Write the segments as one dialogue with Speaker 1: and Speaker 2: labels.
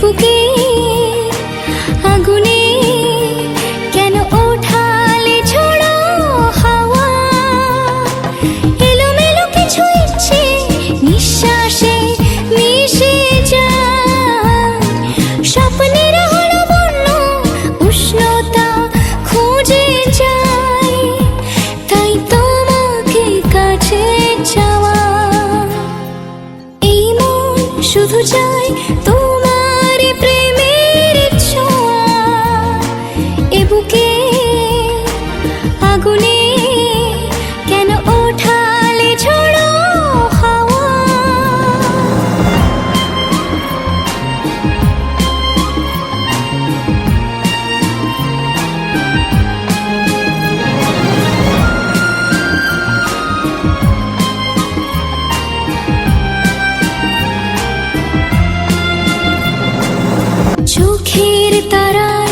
Speaker 1: bukit তারা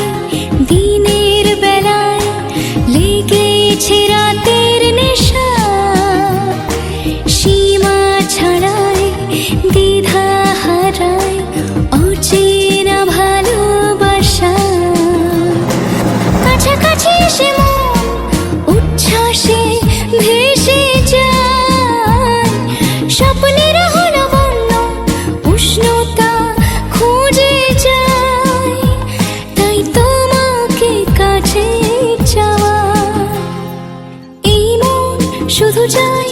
Speaker 1: শুধু চাই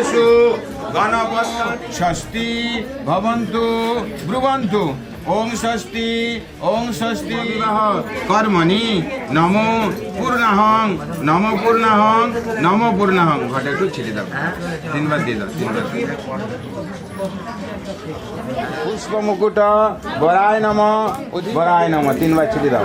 Speaker 2: গণপতিষু গণপত ষষ্ঠী ভবন্তু ব্রুবন্তু ওং ষষ্ঠী ওং ষষ্ঠী কর্মণি নমো পূর্ণাহং নমো পূর্ণাহং নমো পূর্ণাহং ঘটে একটু ছেড়ে দাও তিনবার দিয়ে দাও তিনবার পুষ্প মুকুট বরায় নম বরায় নম তিনবার ছেড়ে দাও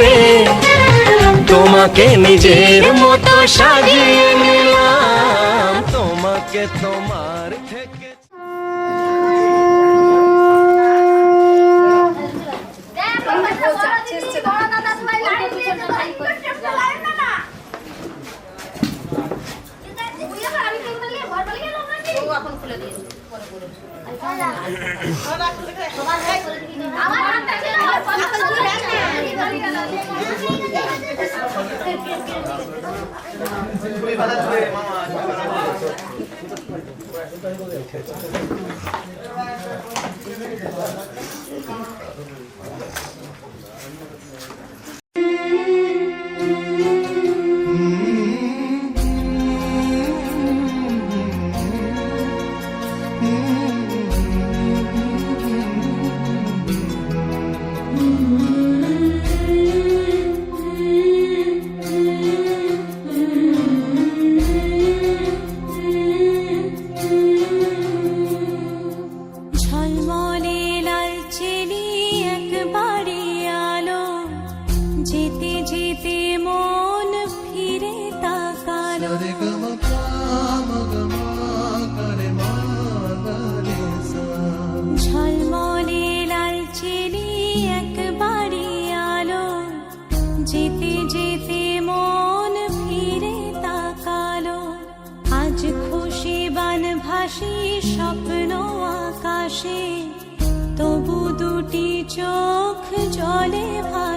Speaker 3: করে। তোমাকে নিজের মতো সাজিয়ে নিলাম। তোমাকে তোমার থেকে
Speaker 1: 啊，不能扔啊！推，把他推，妈妈，推，把他推。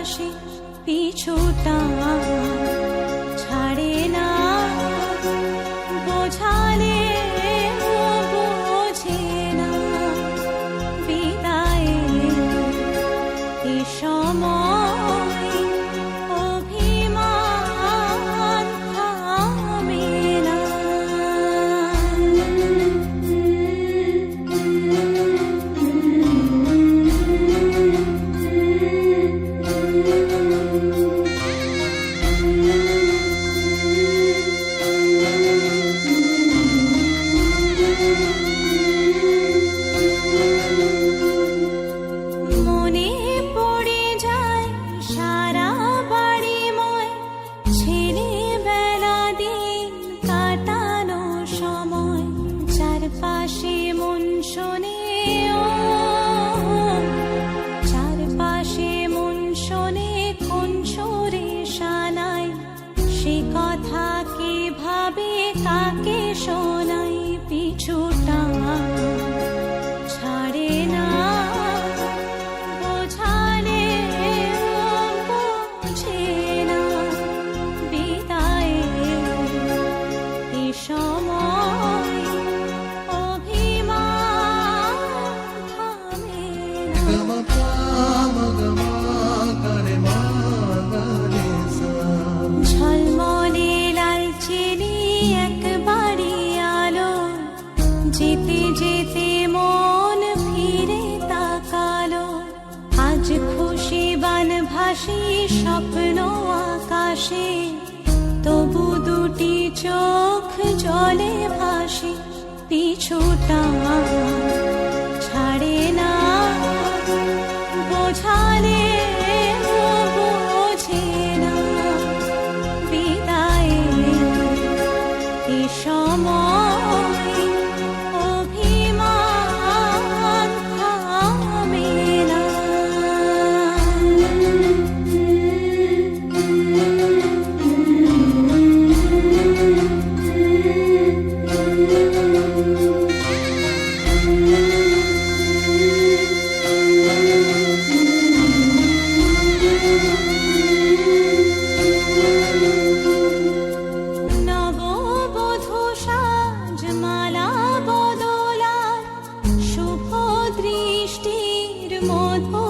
Speaker 1: ভাসে পিছুটা hane một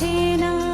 Speaker 1: বুঝে না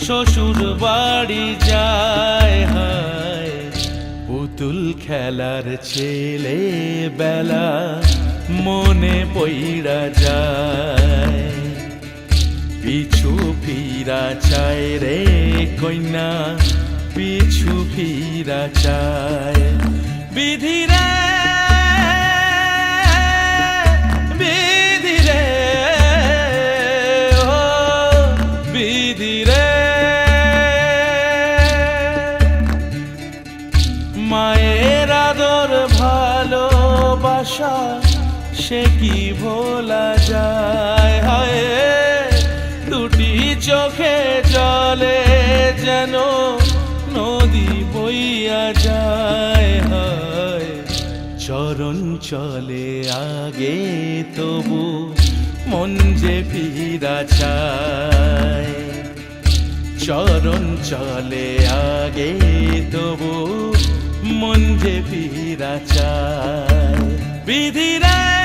Speaker 4: শ্বশুর বাড়ি যায়, হায়। পুতুল খেলার ছেলে বেলা মনে পইরা যায়। পিছু ফিরা চায় রে কন্যা পিছু ফিরা চায়। বিধিরা সে কি ভোলা যায়? হায় দুটি চোখে চলে যেন নদী বইয়া যায়। হায়, চরণ চলে আগে তবু মন যে ফিরা চায়। চরণ চলে আগে তবু মন যে ফিরা চায়। বিধিরা